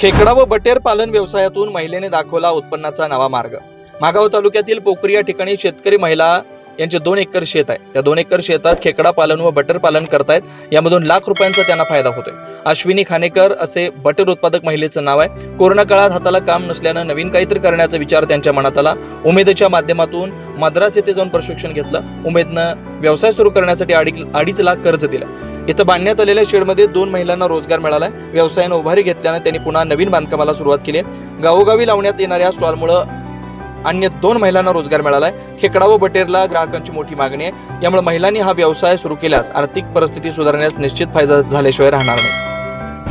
खेकडा व बटेर पालन व्यवसायातून महिलेने दाखवला उत्पन्नाचा नवा मार्ग. मागाव तालुक्यातील पोखरी या ठिकाणी शेतकरी महिला यांचे दोन एकर शेत आहे. त्या दोन एकर शेतात खेकडा पालन व बटर पालन करतायत. यामधून लाख रुपयांचा त्यांना फायदा होतोय. अश्विनी खानेकर असे बटर उत्पादक महिलेचं नाव आहे. कोरोना काळात हाताला काम नसल्यानं नवीन काहीतरी करण्याचा विचार त्यांच्या मनात आला. उमेदच्या माध्यमातून मद्रास येथे जाऊन प्रशिक्षण घेतलं. उमेदनं व्यवसाय सुरू करण्यासाठी अडी अडीच लाख कर्ज दिलं. इथं बांधण्यात आलेल्या शेडमध्ये दोन महिलांना रोजगार मिळाला व्यवसायानं उभारी घेतल्यानं त्यांनी पुन्हा नवीन बांधकामाला सुरुवात केली आहे. गावोगावी लावण्यात येणाऱ्या स्टॉलमुळं अन्य दोन महिलांना रोजगार मिळालाय. खेकडा व बटेरला ग्राहकांची मोठी मागणी आहे. यामुळे महिलांनी हा व्यवसाय सुरू केल्यास आर्थिक परिस्थिती सुधारण्यास निश्चित फायदा झाल्याशिवाय राहणार नाही.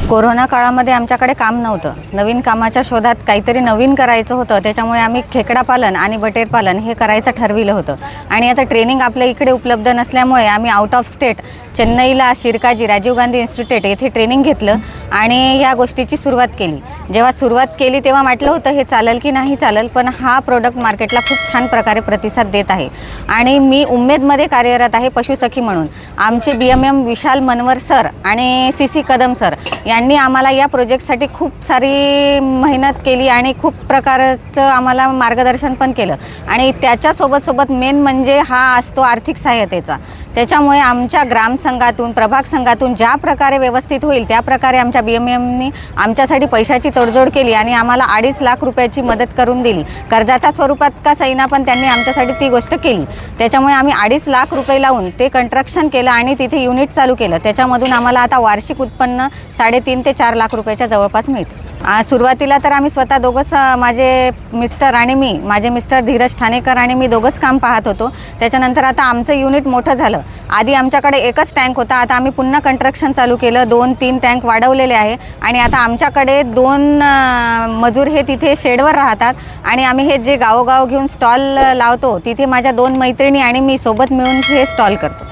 कोरोना काळामध्ये आमच्याकडे काम नव्हतं. नवीन कामाच्या शोधात काहीतरी नवीन करायचं होतं. त्याच्यामुळे आम्ही खेकडा पालन आणि बटेर पालन हे करायचं ठरविलं होतं. आणि याचं ट्रेनिंग आपल्या इकडे उपलब्ध नसल्यामुळे आम्ही आउट ऑफ स्टेट चेन्नईला शिरकाजी राजीव गांधी इन्स्टिट्यूट येथे ट्रेनिंग घेतलं आणि या गोष्टीची सुरुवात केली. जेव्हा सुरुवात केली तेव्हा वाटलं होतं हे चालेल की नाही चालेल पण हा प्रोडक्ट मार्केटला खूप छान प्रकारे प्रतिसाद देत आहे. आणि मी उमेदमध्ये कार्यरत आहे पशुसखी म्हणून. आमचे B M M Vishal Manvar sir आणि सी सी कदम सर या त्यांनी आम्हाला या प्रोजेक्टसाठी खूप सारी मेहनत केली आणि खूप प्रकारचं आम्हाला मार्गदर्शन पण केलं. आणि त्याच्यासोबत सोबत मेन म्हणजे हा असतो आर्थिक सहाय्यतेचा. त्याच्यामुळे आमच्या ग्रामसंघातून प्रभाग संघातून ज्या प्रकारे व्यवस्थित होईल त्या प्रकारे आमच्या बी एम एमनी आमच्यासाठी पैशाची तडजोड केली आणि आम्हाला अडीच लाख रुपयाची मदत करून दिली. कर्जाच्या स्वरूपात का सैना पण त्यांनी आमच्यासाठी ती गोष्ट केली. त्याच्यामुळे आम्ही अडीच लाख रुपये लावून ते कंस्ट्रक्शन केलं आणि तिथे युनिट चालू केलं. त्याच्यामधून आम्हाला आता वार्षिक उत्पन्न साडेतीन ते चार लाख रुपयाच्या जवळपास मिळतं. आ, सुरुवातीला तर आम्ही स्वतः दोघंच अ, माझे मिस्टर आणि मी माझे मिस्टर धीरज ठाणेकर आणि मी दोघंच काम पाहत होतो. त्याच्यानंतर आता आमचं युनिट मोठं झालं. आधी आमच्याकडे एकच टँक होता. आता आम्ही पुन्हा कंस्ट्रक्शन चालू केलं. दोन तीन टँक वाढवलेले आहे. आणि आता आमच्याकडे दोन अ, मजूर हे तिथे शेडवर राहतात. आणि आम्ही हे जे गावोगाव घेऊन स्टॉल लावतो तिथे माझ्या दोन मैत्रिणी आणि मी सोबत मिळून हे स्टॉल करतो.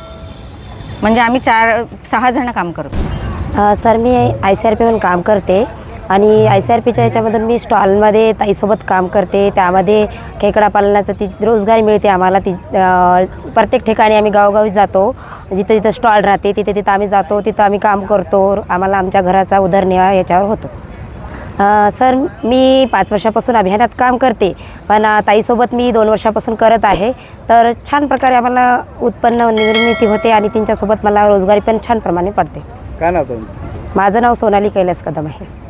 म्हणजे आम्ही चार सहा जण काम करतो. अ, सर मी आय सी आर पीमधून काम करते. आणि आय सी आर पीच्या याच्यामधून मी स्टॉलमध्ये ताईसोबत काम करते. त्यामध्ये खेकडा पालनाचं ती रोजगारी मिळते आम्हाला. ती प्रत्येक ठिकाणी आम्ही गावोगावी जातो. जिथं जिथं स्टॉल राहते तिथे तिथं आम्ही जातो. तिथं आम्ही काम करतो. आम्हाला आमच्या घराचा उदरनिर्वाह याच्यावर होतो. अ, सर मी पाच वर्षापासून अभियानात काम करते. पण ताईसोबत मी दोन वर्षापासून करत आहे. तर छान प्रकारे आम्हाला उत्पन्न निर्मिती होते आणि त्यांच्यासोबत मला रोजगारी पण छान प्रमाणे पडते. काय नाव माझं नाव सोनाली कैलास कदम आहे.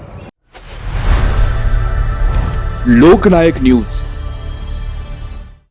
लोकनायक न्यूज.